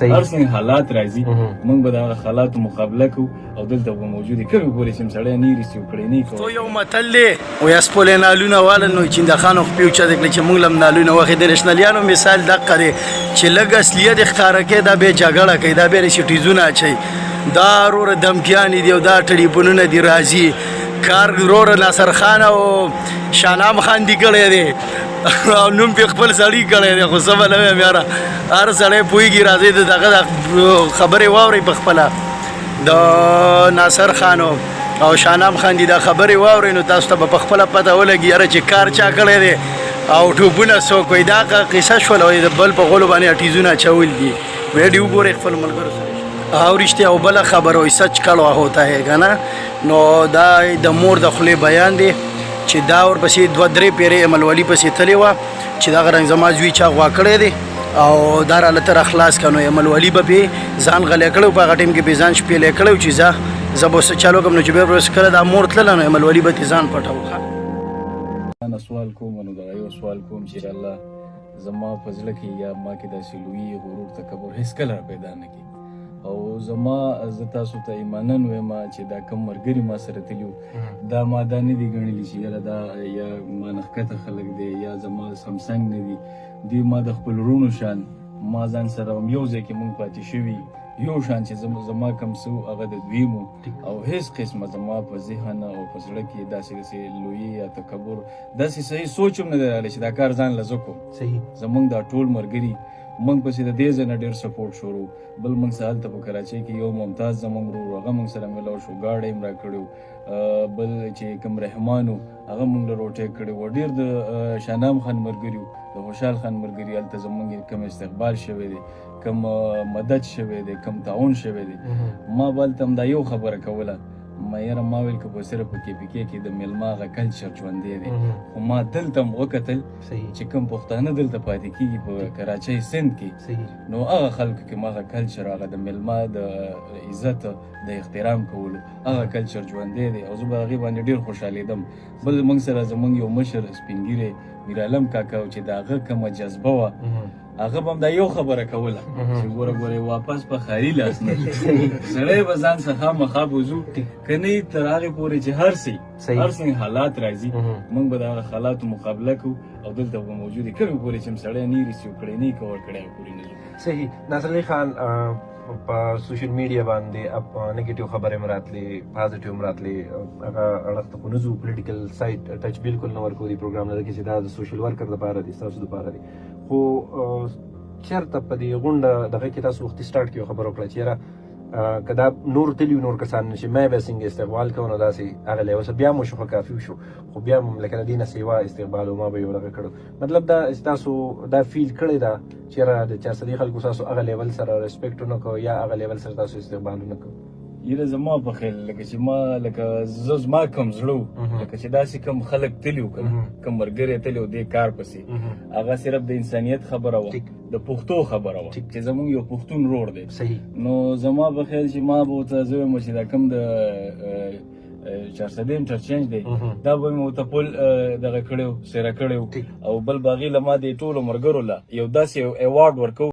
صحیح. هر څنګه حالات راځي. موږ به د حالاتو مقابله کوو او دلته به موجودې کمې پورې چې سړی نه ریسیو کړی نه تو کوي یو متل دی و یسپول نالونه والا نو چې د خانو خپل چا د چې موږ لم نالونه وخت د نشنالیانو مثال دغه دی چې لګ اصلیت ښکارا کې دا به جګړه کوي دا به شټیزونه اچي دا رور دمکیان دی او دا ټلیفونونه دی راځي. کار رور ناصر خان او شانام خان دی کړي دی او نوم په خپل سړی کړي دی خو سبا نه میاره هر سړی پويږي راځي دغه خبره واوري په خپل د ناصر خانو او شانام خان دي دا خبرې واوري نو تاسو ته په خپل پته ولګي یاره چې کار چا کړی دی. او ټوبونه سو کوي دا قصه شول او د بل په غولو باندې اټیزونه چول دي. ویډیو ګوري خپل ملګرو سره. او رښتیا او بل خبر وي سچ کړه ہوتا ہے کنه نو دا د مور د خلی بیان دی چې دا ور پسې دوه درې پیرې عملولي پسې تللی و چې دا غرنګ زما زوی چا غوا کړی دی. او دار الله تر اخلاص کنو عمل ولی به به ځان غلې کړو په غټیم کې به ځان شپې لې کړو چې ځه زبو سره چالو کوم نو چې به بس کړه دا مور تل نه عمل ولی به ځان پټاو انا سوال کوم نو دا یو سوال کوم چې الله زما فضل کې یا ما کې د سلوي غرور تکبر هیڅ کله پیدا نه کی او زما ز تاسو ته ایمانن وایم چې دا کم مرګري ما سره تلیو دا ما دا نه دی غنلی چې یاره دا یا ما نخکته خلک دی یا زما سمسنګ نه دی دی ما د خپل رونو شان ما ځان سره یو کې مونږ پاتې شوي. یو شان چې زما زما کم سو هغه د دویمو او هیڅ قسمه زما په ذهن او په زړه کې داسې داسې لوی یا تکبر داسې صحیح سوچ هم نه راغلی چې دا کار ځان لزکو صحیح. زمونږ دا ټول مرګري موږ پسې د دې ځای نه ډېر سپورټ شروع بل موږ سره هلته په کراچۍ کې یو ممتاز زمونږ ورور هغه موږ سره ملو شو ګاډی هم را کړی و. آه، بل چې کوم رحمان و هغه موږ له روټۍ کړی و. ډېر د شانام خان مرګري و. د خوشحال خان مرګري هلته زمونږ کوم استقبال شوی دی کوم مدد شوی دی کوم تعاون شوی دی. ما بل تم دا یو خبره کوله ما یاره ما ویل که صرف په کې پی کې د میلما غ کلچر ژوندې دی. خو ما دلته م وکتل چې کوم پښتانه دلته پاتې کیږي په کراچۍ سند کې. نو هغه خلکو کې ماغه کلچر هغه د ملما د عزت د احترام کولو. هغه کلچر ژوندې دی. او زه به هغې باندې ډېر خوشحالېدم بل موږ سره زموږ یو مشر سپینګیری میرعلم کاکا چې د هغه کومه جذبه وه هغه به دا یو خبره کوله چې ګوره ګوره واپس په خاري لاس نه. سړی به ځان څخه مخا بوزو کني تر هغې پورې چې هر صحیح. هر څنګه حالات راځي موږ به د هغه حالاتو مقابله کوو او دلته به موجودې کمې پورې چې سړی نه ریسیو کړی نه کور کړی پورې نه. صحیح ناصر خان په سوشل میډیا باندې نیگیټیو خبرې مراتلې پازیټیو مراتلې هغه اړخ ته خو نه ځو پولیټیکل سایت ټچ بالکل نه ورکو دی پروګرام لري چې دا د سوشل ورکر لپاره دي تاسو لپاره دي خو اه، چېرته په دې غونډه دغه کې تاسو وختي سٹارټ کیو خبرو کړه چې یاره اه، که دا نور تلیو نور کسان نشي مې به څنګه استقبال کوو؟ نو داسې هغه له اوس بیا مو شو کافي شو. خو بیا هم لکه د دې نه سیوا استقبال ما به یو دغه کړو. مطلب دا چې تاسو دا فیل کړی دا چې را د چا سړي خلکو تاسو هغه لیول سره ریسپیکټ نه کوو یا هغه لیول سره تاسو استقبال نه کوو یره زما په خیال لکه چې ما لکه زه زما کم زړه. لکه چې داسې کم خلک تلیو کنه. کم مرګري تلیو دې کار پسې هغه صرف د انسانيت خبره ټیک. د پښتو خبره ټیک. چې زمونږ یو پښتون روړ دی صحیح نو زما په خیال چې ما به ورته زه وایم چې دا کم د چارسدیم چرچنج دی. دا به مې ورته پل اه، دغه کړی و سیره کړی و ټیک. او بل باغی له ما دې ټولو مرګرو له یو داسې ایوارډ ورکو